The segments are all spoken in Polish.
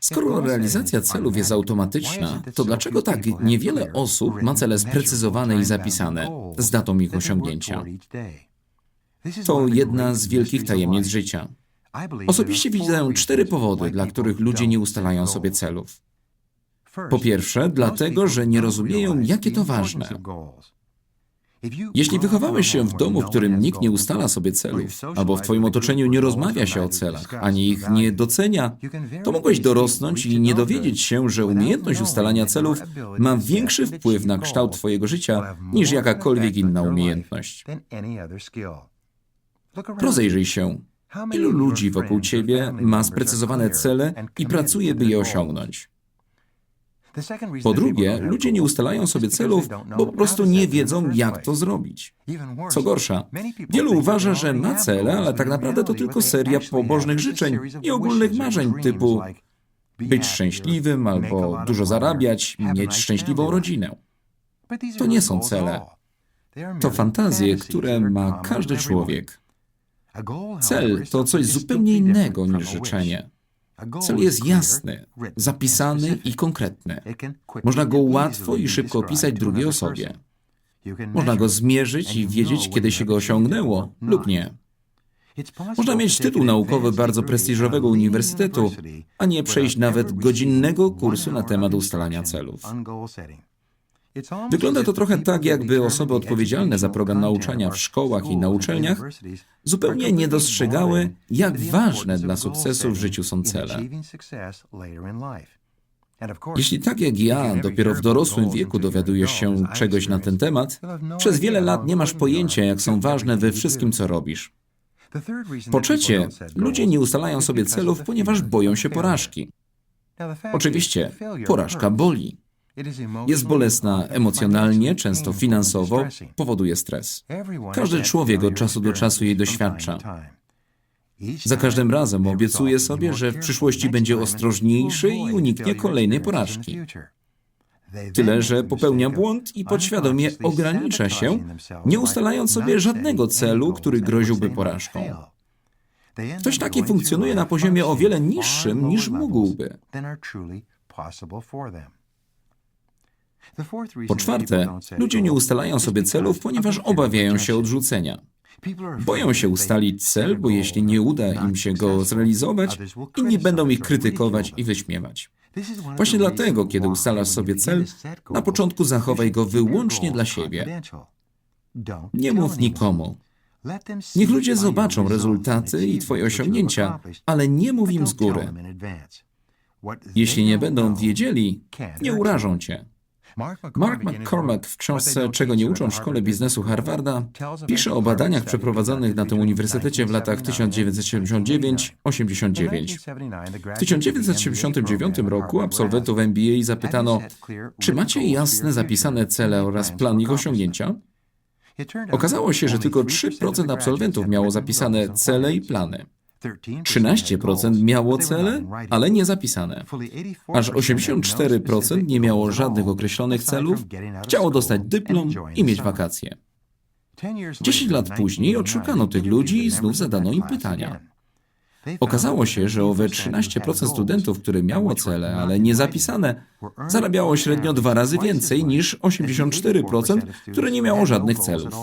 Skoro realizacja celów jest automatyczna, to dlaczego tak niewiele osób ma cele sprecyzowane i zapisane z datą ich osiągnięcia? To jedna z wielkich tajemnic życia. Osobiście widzę cztery powody, dla których ludzie nie ustalają sobie celów. Po pierwsze, dlatego, że nie rozumieją, jakie to ważne. Jeśli wychowałeś się w domu, w którym nikt nie ustala sobie celów, albo w Twoim otoczeniu nie rozmawia się o celach, ani ich nie docenia, to mogłeś dorosnąć i nie dowiedzieć się, że umiejętność ustalania celów ma większy wpływ na kształt Twojego życia niż jakakolwiek inna umiejętność. Rozejrzyj się. Ilu ludzi wokół Ciebie ma sprecyzowane cele i pracuje, by je osiągnąć? Po drugie, ludzie nie ustalają sobie celów, bo po prostu nie wiedzą, jak to zrobić. Co gorsza, wielu uważa, że ma cele, ale tak naprawdę to tylko seria pobożnych życzeń i ogólnych marzeń typu być szczęśliwym albo dużo zarabiać, mieć szczęśliwą rodzinę. To nie są cele. To fantazje, które ma każdy człowiek. Cel to coś zupełnie innego niż życzenie. Cel jest jasny, zapisany i konkretny. Można go łatwo i szybko opisać drugiej osobie. Można go zmierzyć i wiedzieć, kiedy się go osiągnęło lub nie. Można mieć tytuł naukowy bardzo prestiżowego uniwersytetu, a nie przejść nawet godzinnego kursu na temat ustalania celów. Wygląda to trochę tak, jakby osoby odpowiedzialne za program nauczania w szkołach i na uczelniach zupełnie nie dostrzegały, jak ważne dla sukcesu w życiu są cele. Jeśli tak jak ja, dopiero w dorosłym wieku dowiadujesz się czegoś na ten temat, przez wiele lat nie masz pojęcia, jak są ważne we wszystkim, co robisz. Po trzecie, ludzie nie ustalają sobie celów, ponieważ boją się porażki. Oczywiście, porażka boli. Jest bolesna emocjonalnie, często finansowo, powoduje stres. Każdy człowiek od czasu do czasu jej doświadcza. Za każdym razem obiecuje sobie, że w przyszłości będzie ostrożniejszy i uniknie kolejnej porażki. Tyle, że popełnia błąd i podświadomie ogranicza się, nie ustalając sobie żadnego celu, który groziłby porażką. Ktoś taki funkcjonuje na poziomie o wiele niższym niż mógłby. Po czwarte, ludzie nie ustalają sobie celów, ponieważ obawiają się odrzucenia. Boją się ustalić cel, bo jeśli nie uda im się go zrealizować, inni będą ich krytykować i wyśmiewać. Właśnie dlatego, kiedy ustalasz sobie cel, na początku zachowaj go wyłącznie dla siebie. Nie mów nikomu. Niech ludzie zobaczą rezultaty i Twoje osiągnięcia, ale nie mów im z góry. Jeśli nie będą wiedzieli, nie urażą Cię. Mark McCormack w książce Czego nie uczą w szkole biznesu Harvarda pisze o badaniach przeprowadzonych na tym uniwersytecie w latach 1979-89. W 1979 roku absolwentów MBA zapytano, czy macie jasne zapisane cele oraz plan ich osiągnięcia? Okazało się, że tylko 3% absolwentów miało zapisane cele i plany. 13% miało cele, ale nie zapisane. Aż 84% nie miało żadnych określonych celów, chciało dostać dyplom i mieć wakacje. 10 lat później odszukano tych ludzi i znów zadano im pytania. Okazało się, że owe 13% studentów, które miało cele, ale nie zapisane, zarabiało średnio dwa razy więcej niż 84%, które nie miało żadnych celów.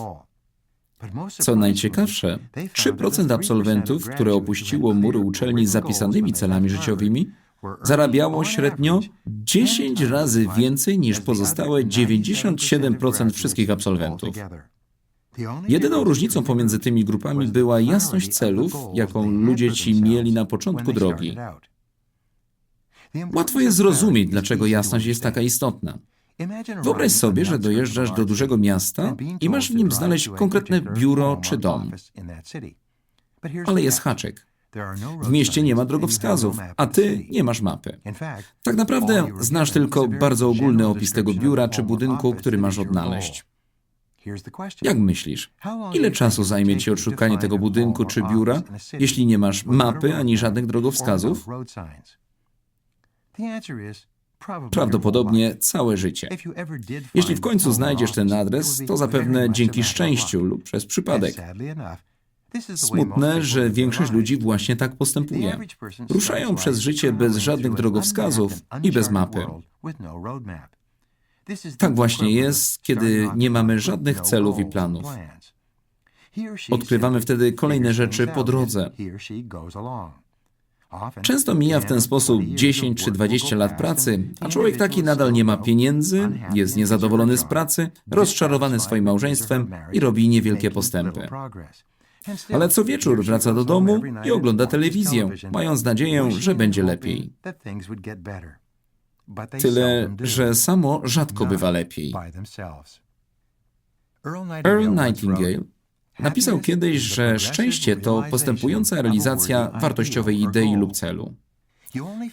Co najciekawsze, 3% absolwentów, które opuściło mury uczelni z zapisanymi celami życiowymi, zarabiało średnio 10 razy więcej niż pozostałe 97% wszystkich absolwentów. Jedyną różnicą pomiędzy tymi grupami była jasność celów, jaką ludzie ci mieli na początku drogi. Łatwo jest zrozumieć, dlaczego jasność jest taka istotna. Wyobraź sobie, że dojeżdżasz do dużego miasta i masz w nim znaleźć konkretne biuro czy dom. Ale jest haczyk. W mieście nie ma drogowskazów, a ty nie masz mapy. Tak naprawdę znasz tylko bardzo ogólny opis tego biura czy budynku, który masz odnaleźć. Jak myślisz, ile czasu zajmie ci odszukanie tego budynku czy biura, jeśli nie masz mapy ani żadnych drogowskazów? Prawdopodobnie całe życie. Jeśli w końcu znajdziesz ten adres, to zapewne dzięki szczęściu lub przez przypadek. Smutne, że większość ludzi właśnie tak postępuje. Ruszają przez życie bez żadnych drogowskazów i bez mapy. Tak właśnie jest, kiedy nie mamy żadnych celów i planów. Odkrywamy wtedy kolejne rzeczy po drodze. Często mija w ten sposób 10 czy 20 lat pracy, a człowiek taki nadal nie ma pieniędzy, jest niezadowolony z pracy, rozczarowany swoim małżeństwem i robi niewielkie postępy. Ale co wieczór wraca do domu i ogląda telewizję, mając nadzieję, że będzie lepiej. Tyle, że samo rzadko bywa lepiej. Earl Nightingale napisał kiedyś, że szczęście to postępująca realizacja wartościowej idei lub celu.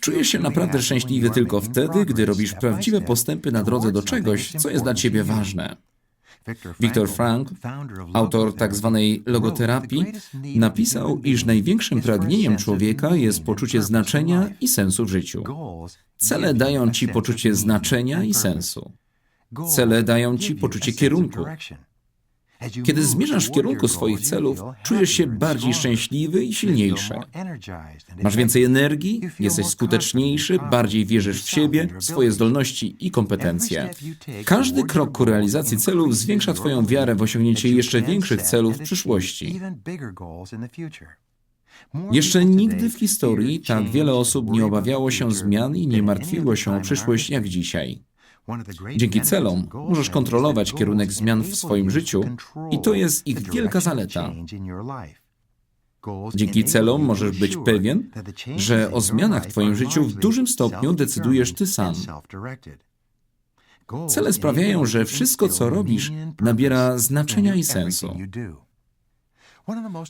Czujesz się naprawdę szczęśliwy tylko wtedy, gdy robisz prawdziwe postępy na drodze do czegoś, co jest dla ciebie ważne. Viktor Frank, autor tzw. logoterapii, napisał, iż największym pragnieniem człowieka jest poczucie znaczenia i sensu w życiu. Cele dają ci poczucie znaczenia i sensu. Cele dają ci poczucie kierunku. Kiedy zmierzasz w kierunku swoich celów, czujesz się bardziej szczęśliwy i silniejszy. Masz więcej energii, jesteś skuteczniejszy, bardziej wierzysz w siebie, swoje zdolności i kompetencje. Każdy krok ku realizacji celów zwiększa Twoją wiarę w osiągnięcie jeszcze większych celów w przyszłości. Jeszcze nigdy w historii tak wiele osób nie obawiało się zmian i nie martwiło się o przyszłość jak dzisiaj. Dzięki celom możesz kontrolować kierunek zmian w swoim życiu i to jest ich wielka zaleta. Dzięki celom możesz być pewien, że o zmianach w Twoim życiu w dużym stopniu decydujesz Ty sam. Cele sprawiają, że wszystko, co robisz, nabiera znaczenia i sensu.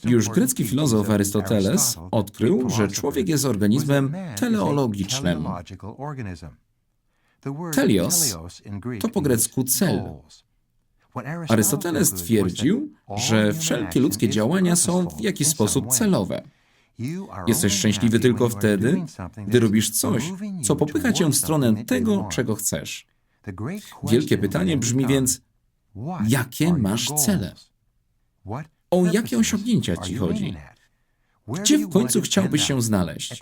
Już grecki filozof Arystoteles odkrył, że człowiek jest organizmem teleologicznym. Telios to po grecku cel. Arystoteles twierdził, że wszelkie ludzkie działania są w jakiś sposób celowe. Jesteś szczęśliwy tylko wtedy, gdy robisz coś, co popycha cię w stronę tego, czego chcesz. Wielkie pytanie brzmi więc, jakie masz cele? O jakie osiągnięcia ci chodzi? Gdzie w końcu chciałbyś się znaleźć?